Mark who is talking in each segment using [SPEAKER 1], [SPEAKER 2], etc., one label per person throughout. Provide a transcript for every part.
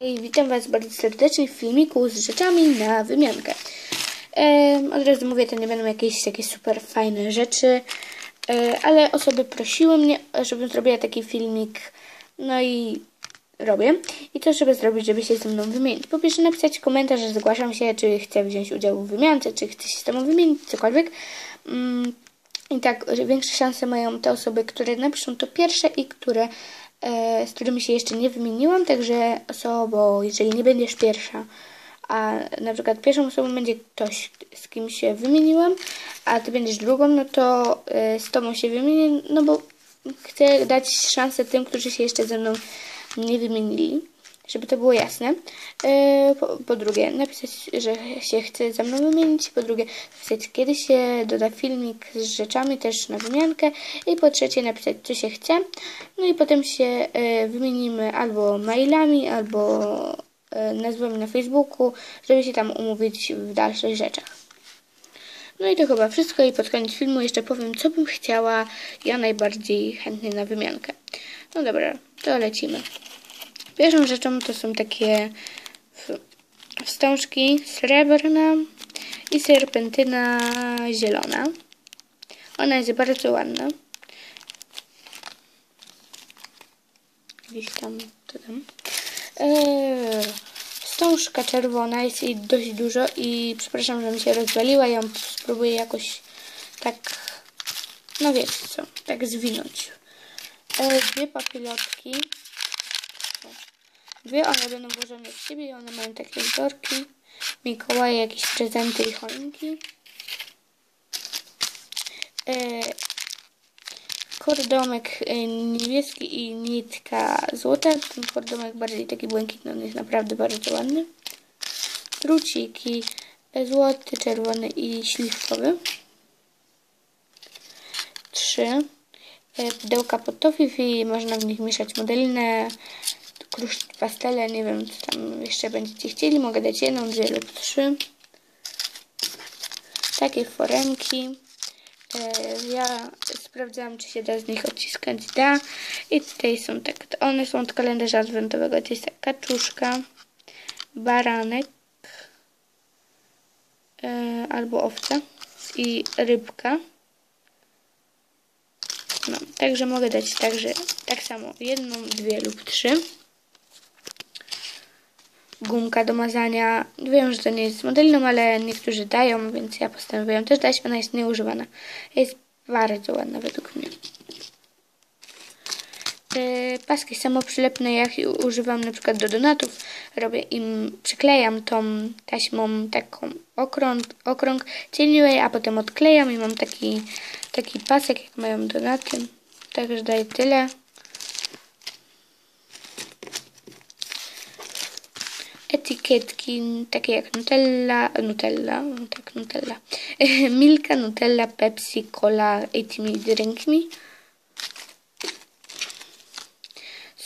[SPEAKER 1] Witam Was bardzo serdecznie w filmiku z rzeczami na wymiankę. Od razu mówię, to nie będą jakieś takie super fajne rzeczy, e, ale osoby prosiły mnie, żebym zrobiła taki filmik, no i robię. I co trzeba zrobić, żeby się ze mną wymienić? Po pierwsze napisać komentarz, że zgłaszam się, czy chcę wziąć udział w wymiance, czy chcę się z Tobą wymienić, cokolwiek. Mm, I tak, większe szanse mają te osoby, które napiszą to pierwsze i które z którymi się jeszcze nie wymieniłam, także osobą, jeżeli nie będziesz pierwsza, a na przykład pierwszą osobą będzie ktoś, z kim się wymieniłam, a ty będziesz drugą, no to e, z tobą się wymienię, no bo chcę dać szansę tym, którzy się jeszcze ze mną nie wymienili, żeby to było jasne. E, po, po drugie, napisać, że się chce ze mną wymienić. Po drugie, napisać, kiedy się doda filmik z rzeczami też na wymiankę. I po trzecie, napisać, co się chce. No i potem się e, wymienimy albo mailami, albo e, nazwami na Facebooku, żeby się tam umówić w dalszych rzeczach. No i to chyba wszystko i pod koniec filmu jeszcze powiem, co bym chciała ja najbardziej chętnie na wymiankę. No dobra, to lecimy. Pierwszą rzeczą to są takie wstążki srebrna i serpentyna zielona. Ona jest bardzo ładna. Gdzieś tam, to tam. Eee, wstążka czerwona, jest jej dość dużo i przepraszam, że mi się rozwaliła. Ja ją spróbuję jakoś tak, no wiecie co, tak zwinąć. Eee, dwie papilotki Dwie one będą włożone w siebie i one mają takie wzorki. Mikołaje, jakieś prezenty i choinki. E, kordomek e, niebieski i nitka złota. Ten kordomek bardziej taki błękitny, on jest naprawdę bardzo ładny. Druciki e, złoty, czerwony i śliwkowy. Trzy. E, pudełka pod i można w nich mieszać modelinę, kruszki pastele, nie wiem co tam jeszcze będziecie chcieli, mogę dać jedną, dwie lub trzy. Takie foremki. E, ja sprawdzałam, czy się da z nich odciskać. Da. I tutaj są tak, one są od kalendarza adwentowego. To jest tak kaczuszka, baranek e, albo owca i rybka. No, także mogę dać także tak samo jedną, dwie lub trzy gumka do mazania. Wiem, że to nie jest modeliną, ale niektórzy dają, więc ja postanowiłam też dać. Ona jest nieużywana. Jest bardzo ładna według mnie. Yy, paski samoprzylepne, jak używam na przykład do donatów, robię im, przyklejam tą taśmą taką okrąg, okrąg cieniuję, a potem odklejam i mam taki, taki pasek, jak mają donaty. Także daję tyle. etykietki takie jak Nutella, Nutella, tak, Nutella, Milka, Nutella, Pepsi, Cola, Eat Me, Drink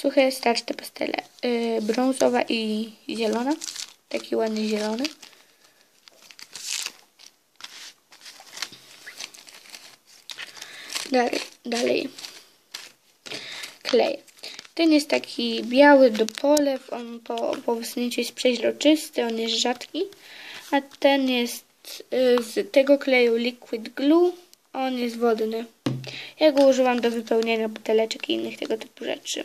[SPEAKER 1] Suche, starcze pastele, yy, brązowa i zielona, taki ładny zielony. Dalej, dalej. Klej. Ten jest taki biały do polew, on po, po wysunięciu jest przeźroczysty, on jest rzadki. A ten jest y, z tego kleju Liquid Glue, on jest wodny. Ja go używam do wypełniania buteleczek i innych tego typu rzeczy.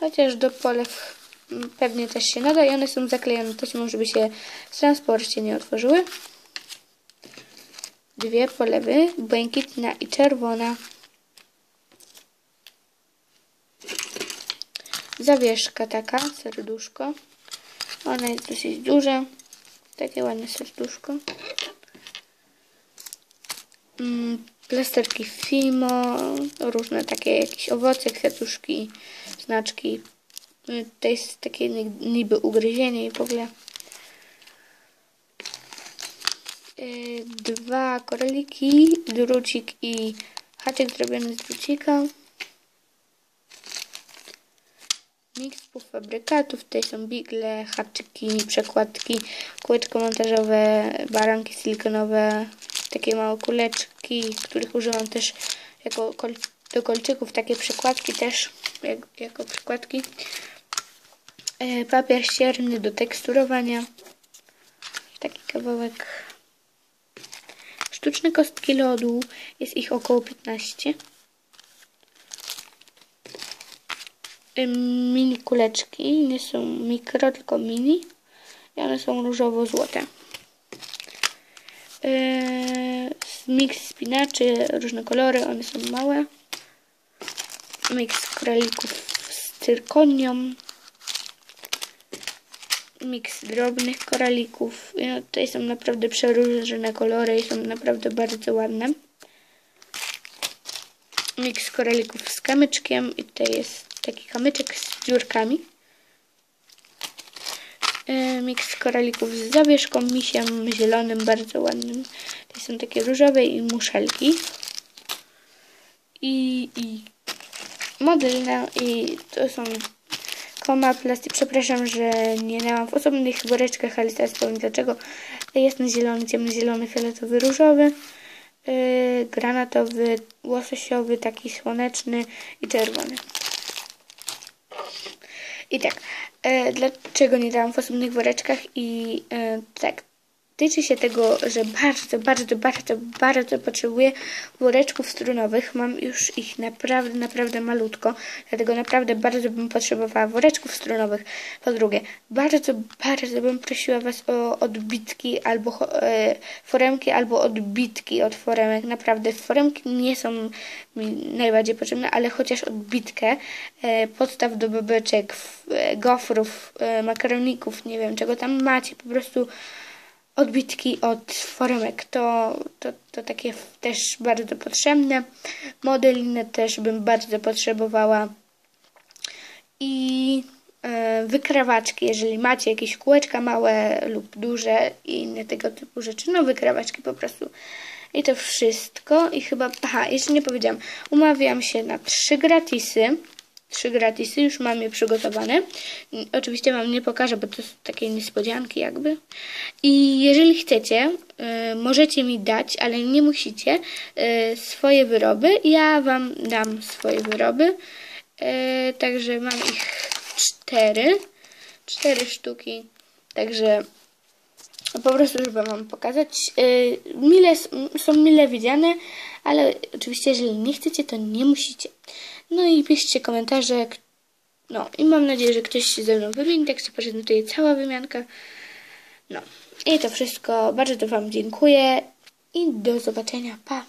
[SPEAKER 1] Chociaż do polew mm, pewnie też się nada i one są zaklejone taśmą, żeby się w transporcie nie otworzyły. Dwie polewy, błękitna i czerwona. zawieszka taka, serduszko. Ona jest dosyć duża. Takie ładne serduszko. Mm, plasterki Fimo, różne takie jakieś owoce, kwiatuszki, znaczki. Y, to jest takie niby ugryzienie i w ogóle. Y, dwa koraliki, drucik i haczyk zrobiony z drucika. Miks półfabrykatów. Tutaj są bigle, haczyki, przekładki, kółeczko montażowe, baranki silikonowe, takie małe kuleczki, których używam też jako kol do kolczyków. Takie przekładki też jak, jako przykładki. E, papier ścierny do teksturowania. Taki kawałek. Sztuczne kostki lodu. Jest ich około 15. E, Mini kuleczki. Nie są mikro, tylko mini. I one są różowo-złote. Yy, miks spinaczy, różne kolory, one są małe. Miks kralików z cyrkonią. Miks drobnych koralików. No, tutaj są naprawdę przeróżne kolory i są naprawdę bardzo ładne. Miks koralików z kamyczkiem i tutaj jest taki kamyczek z dziurkami. Yy, miks koralików z zawieszką, misiem zielonym, bardzo ładnym. To są takie różowe i muszelki. I, i modelna i to są koma plastik. Przepraszam, że nie miałam w osobnych woreczkach, ale teraz powiem dlaczego. Jasny zielony, ciemnozielony, fioletowy, różowy, yy, granatowy, łososiowy, taki słoneczny i czerwony. I tak, e, dlaczego nie dałam w osobnych woreczkach i e, tak, tyczy się tego, że bardzo, bardzo, bardzo, bardzo potrzebuję woreczków strunowych. Mam już ich naprawdę, naprawdę malutko, dlatego naprawdę bardzo bym potrzebowała woreczków strunowych. Po drugie, bardzo, bardzo bym prosiła Was o odbitki albo e, foremki, albo odbitki od foremek. Naprawdę, foremki nie są mi najbardziej potrzebne, ale chociaż odbitkę e, podstaw do babeczek, e, gofrów, e, makaroników, nie wiem czego tam macie, po prostu odbitki od foremek. To, to, to takie też bardzo potrzebne. Modelinę też bym bardzo potrzebowała. I e, wykrawaczki, jeżeli macie jakieś kółeczka małe lub duże i inne tego typu rzeczy. No wykrawaczki po prostu. I to wszystko. I chyba, aha, jeszcze nie powiedziałam. Umawiam się na trzy gratisy trzy gratisy, już mam je przygotowane. Oczywiście Wam nie pokażę, bo to są takie niespodzianki jakby. I jeżeli chcecie, y, możecie mi dać, ale nie musicie, y, swoje wyroby. Ja Wam dam swoje wyroby. Y, także mam ich cztery. Cztery sztuki. Także po prostu, żeby Wam pokazać. Mile, są mile widziane, ale oczywiście, jeżeli nie chcecie, to nie musicie. No i piszcie komentarze. No i mam nadzieję, że ktoś się ze mną wymieni. Tak się prezentuje cała wymianka. No i to wszystko. Bardzo Wam dziękuję i do zobaczenia. Pa!